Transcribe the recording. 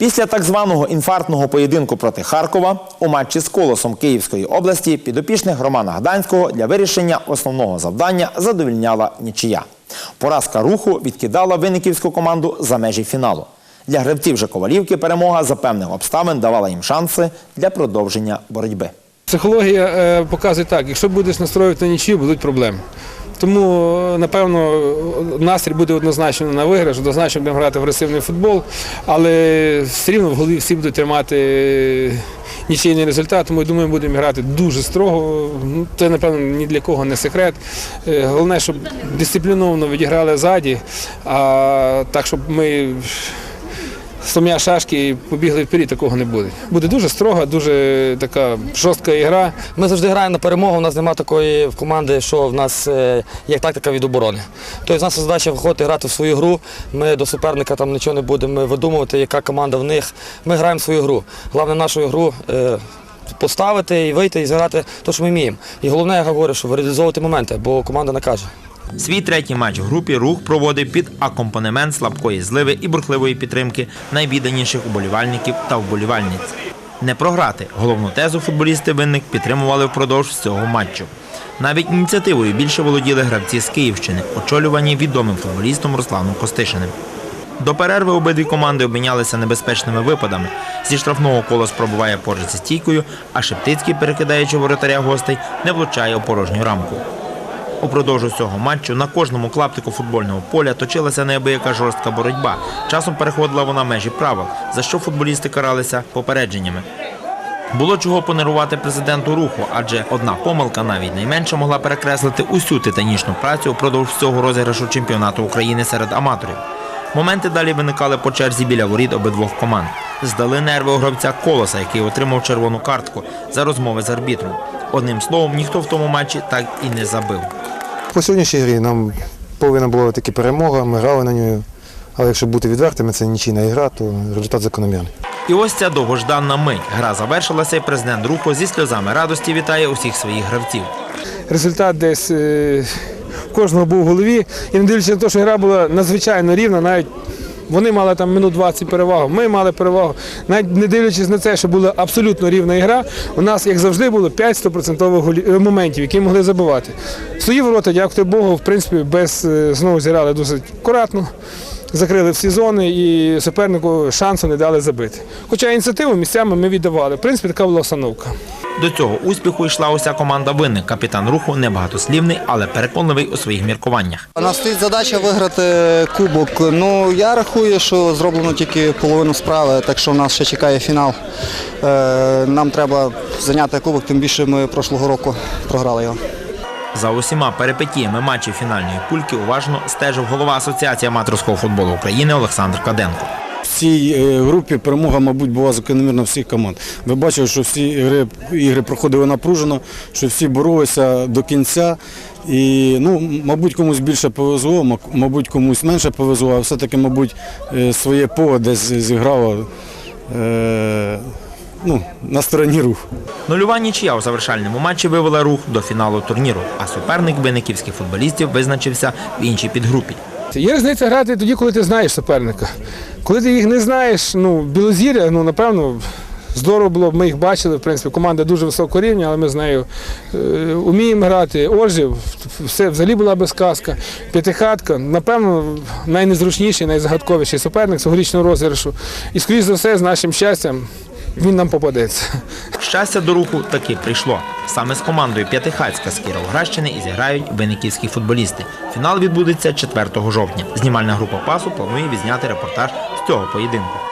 Після так званого інфарктного поєдинку проти Харкова у матчі з колосом Київської області підопічних Романа Гданського для вирішення основного завдання задовільняла нічия. Поразка руху відкидала винниківську команду за межі фіналу. Для гравців же Ковалівки перемога за певних обставин давала їм шанси для продовження боротьби. Психологія е, показує так, якщо будеш настроювати на нічию, будуть проблеми. Тому, напевно, настрій буде однозначно на виграш, однозначно будемо грати в агресивний футбол, але все рівно в голові всі будуть тримати нічийний результат, тому я думаю, будемо грати дуже строго. Ну, Це, напевно, ні для кого не секрет. Е, Головне, щоб дисципліновано відіграли ззаді, а так, щоб ми сломя шашки і побігли вперед, такого не буде. Буде дуже строга, дуже така жорстка ігра. Ми завжди граємо на перемогу. У нас немає такої в команди, що в нас е, є тактика від оборони. Тобто наша задача виходити грати в свою гру. Ми до суперника там нічого не будемо видумувати, яка команда в них. Ми граємо в свою гру. Головне нашу гру е, поставити і вийти і зіграти те, що ми вміємо. І головне, я говорю, що реалізовувати моменти, бо команда накаже. Свій третій матч в групі рух проводив під акомпанемент слабкої зливи і бурхливої підтримки найвідданіших уболівальників та вболівальниць. Не програти головну тезу футболісти винник підтримували впродовж всього матчу. Навіть ініціативою більше володіли гравці з Київщини, очолювані відомим футболістом Русланом Костишиним. До перерви обидві команди обмінялися небезпечними випадами. Зі штрафного колос пробуває поруч зі стійкою, а Шептицький, перекидаючи воротаря гостей, не влучає у порожню рамку. Упродовж усього матчу на кожному клаптику футбольного поля точилася неабияка жорстка боротьба. Часом переходила вона межі правил, за що футболісти каралися попередженнями. Було чого понервувати президенту руху, адже одна помилка, навіть найменша, могла перекреслити усю титанічну працю упродовж всього розіграшу чемпіонату України серед аматорів. Моменти далі виникали по черзі біля воріт обидвох команд. Здали нерви у гравця Колоса, який отримав червону картку за розмови з арбітром. Одним словом, ніхто в тому матчі так і не забив. По сьогоднішній грі нам повинна була таки перемога, ми грали на нього. Але якщо бути відвертими, це нічийна ігра, то результат закономірний. І ось ця довгожданна мить. Гра завершилася, і президент руху зі сльозами радості вітає усіх своїх гравців. Результат десь е, в кожного був в голові. І не дивлячись на те, що гра була надзвичайно рівна, навіть вони мали там минут 20 перевагу, ми мали перевагу. Навіть не дивлячись на це, що була абсолютно рівна ігра, у нас, як завжди, було 5 100% е, моментів, які могли забивати. Свої ворота, дякувати Богу, в принципі, без е, знову зіграли досить акуратно. Закрили всі зони і супернику шансу не дали забити. Хоча ініціативу місцями ми віддавали. В принципі, така була установка. До цього успіху йшла уся команда винник. Капітан руху небагатослівний, але переконливий у своїх міркуваннях. У нас стоїть задача виграти кубок. Ну я рахую, що зроблено тільки половину справи, так що в нас ще чекає фінал. Е, Нам треба зайняти кубок, тим більше ми прошлого року програли його. За усіма перипетіями матчів фінальної пульки уважно стежив голова Асоціації аматорського футболу України Олександр Каденко. Цій е, групі перемога, мабуть, була закономірна всіх команд. Ви бачили, що всі ігри, проходили напружено, що всі боролися до кінця. І, ну, мабуть, комусь більше повезло, мабуть, комусь менше повезло, а все-таки, мабуть, е, своє поле десь зіграло е, ну, на стороні руху. Нульова нічия у завершальному матчі вивела рух до фіналу турніру, а суперник винниківських футболістів визначився в іншій підгрупі. Є різниця грати тоді, коли ти знаєш суперника. Коли ти їх не знаєш, ну, Білозір'я, ну, напевно, здорово було ми їх бачили, в принципі, команда дуже високого рівня, але ми з нею е, вміємо грати. Оржів, все взагалі була без казка. П'ятихатка, напевно, найнезручніший, найзагадковіший суперник цьогорічного розіграшу. І, скоріш за все, з нашим щастям він нам попадеться. Щастя до руху таки прийшло. Саме з командою П'ятихацька з Кіровоградщини і зіграють винниківські футболісти. Фінал відбудеться 4 жовтня. Знімальна група пасу планує відзняти репортаж з цього поєдинку.